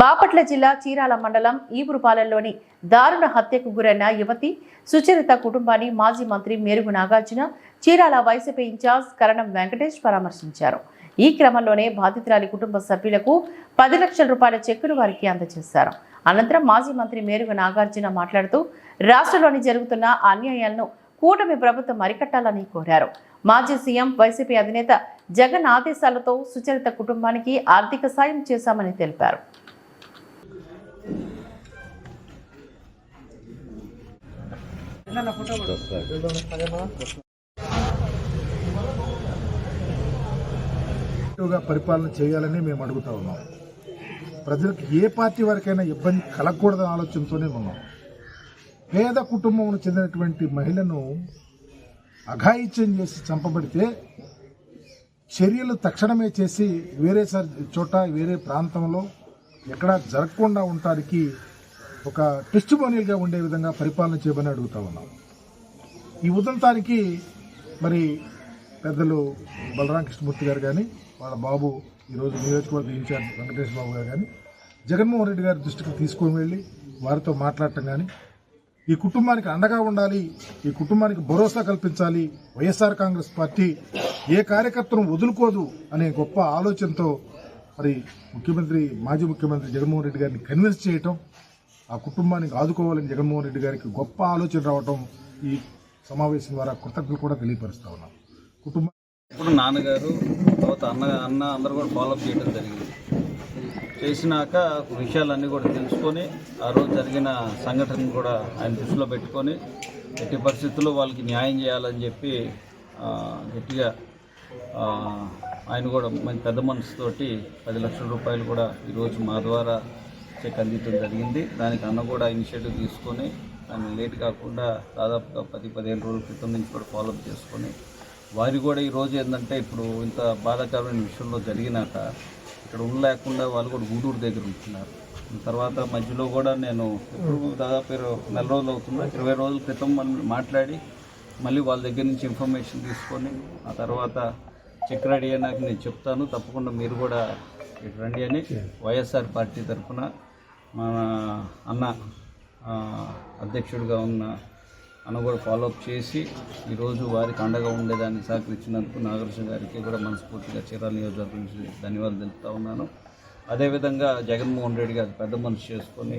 బాపట్ల జిల్లా చీరాల మండలం ఈపురుపాలెంలోని దారుణ హత్యకు గురైన యువతి సుచరిత కుటుంబాన్ని మాజీ మంత్రి మేరుగు నాగార్జున చీరాల వైసీపీ ఇన్ఛార్జ్ కరణం వెంకటేష్ పరామర్శించారు. ఈ క్రమంలోనే బాధితురాలి కుటుంబ సభ్యులకు పది లక్షల రూపాయల చెక్కును వారికి అందజేశారు. అనంతరం మాజీ మంత్రి మేరుగు నాగార్జున మాట్లాడుతూ రాష్ట్రంలోని జరుగుతున్న అన్యాయాలను కూటమి ప్రభుత్వం అరికట్టాలని కోరారు. మాజీ సీఎం వైసీపీ అధినేత జగన్ ఆదేశాలతో సుచరిత కుటుంబానికి ఆర్థిక సాయం చేశామని తెలిపారు. పరిపాలన చేయాలని మేము అడుగుతా ఉన్నాం. ప్రజలకు ఏ పార్టీ వరకైనా ఇబ్బంది కలగకూడదనే ఆలోచనతోనే ఉన్నాం. పేద కుటుంబం చెందినటువంటి మహిళను అఘాయిత్యం చేసి చంపబడితే చర్యలు తక్షణమే చేసి వేరే చోట వేరే ప్రాంతంలో ఎక్కడా జరగకుండా ఉండటానికి ఒక టెస్టిమోనియల్గా ఉండే విధంగా పరిపాలన చేయమని అడుగుతా ఉన్నాం. ఈ ఉదంతానికి మరి పెద్దలు బలరాం కృష్ణమూర్తి గారు కానీ వాళ్ళ బాబు ఈరోజు నియోజకవర్గ ఇన్ఛార్జ్ వెంకటేష్ బాబు గారు కానీ జగన్మోహన్ రెడ్డి గారి దృష్టికి తీసుకొని వెళ్ళి వారితో మాట్లాడటం కానీ ఈ కుటుంబానికి అండగా ఉండాలి ఈ కుటుంబానికి భరోసా కల్పించాలి వైఎస్ఆర్ కాంగ్రెస్ పార్టీ ఏ కార్యకర్తను వదులుకోదు అనే గొప్ప ఆలోచనతో మరి ముఖ్యమంత్రి మాజీ ముఖ్యమంత్రి జగన్మోహన్ రెడ్డి గారిని కన్విన్స్ చేయటం ఆ కుటుంబానికి ఆదుకోవాలని జగన్మోహన్ రెడ్డి గారికి గొప్ప ఆలోచన రావటం ఈ సమావేశం ద్వారా కృతజ్ఞతలు కూడా తెలియపరుస్తా ఉన్నాం. కుటుంబం ఇప్పుడు నాన్నగారు తర్వాత అన్న అన్న అందరూ కూడా ఫాలోఅప్ చేయడం జరిగింది. చేసినాక విషయాలన్నీ కూడా తెలుసుకొని ఆ రోజు జరిగిన సంఘటన కూడా ఆయన దృష్టిలో పెట్టుకొని ఎట్టి పరిస్థితుల్లో వాళ్ళకి న్యాయం చేయాలని చెప్పి గట్టిగా ఆయన కూడా మంచి పెద్ద మనసుతోటి పది లక్షల రూపాయలు కూడా ఈరోజు మా ద్వారా చెక్ అందించడం జరిగింది. దానికి అన్న కూడా ఇనిషియేటివ్ తీసుకొని దాన్ని లేట్ కాకుండా దాదాపుగా పది పదిహేను రోజుల క్రితం నుంచి కూడా ఫాలోఅప్ చేసుకొని వారి కూడా ఈరోజు ఏంటంటే ఇప్పుడు ఇంత బాధాకరమైన విషయంలో జరిగినాక ఇక్కడ ఉండలేకుండా వాళ్ళు కూడా గూడూరు దగ్గర ఉంటున్నారు. తర్వాత మధ్యలో కూడా నేను ఇప్పుడు దాదాపు నెల రోజులు అవుతుందా. ఇరవై రోజుల క్రితం మనం మాట్లాడి మళ్ళీ వాళ్ళ దగ్గర నుంచి ఇన్ఫర్మేషన్ తీసుకొని ఆ తర్వాత చెక్ రెడీ అయినాక నేను చెప్తాను. తప్పకుండా మీరు కూడా ఇటు రండి అని వైఎస్ఆర్ పార్టీ తరఫున మన అన్న అధ్యక్షుడిగా ఉన్న అన్న కూడా ఫాలోఅప్ చేసి ఈరోజు వారికి అండగా ఉండేదానికి సహకరించినందుకు నాగరాజు గారికి కూడా మనస్ఫూర్తిగా చీరాల నియోజకవర్గం నుంచి ధన్యవాదాలు తెలుపుతా ఉన్నాను. అదేవిధంగా జగన్మోహన్ రెడ్డి గారు పెద్ద మనసు చేసుకొని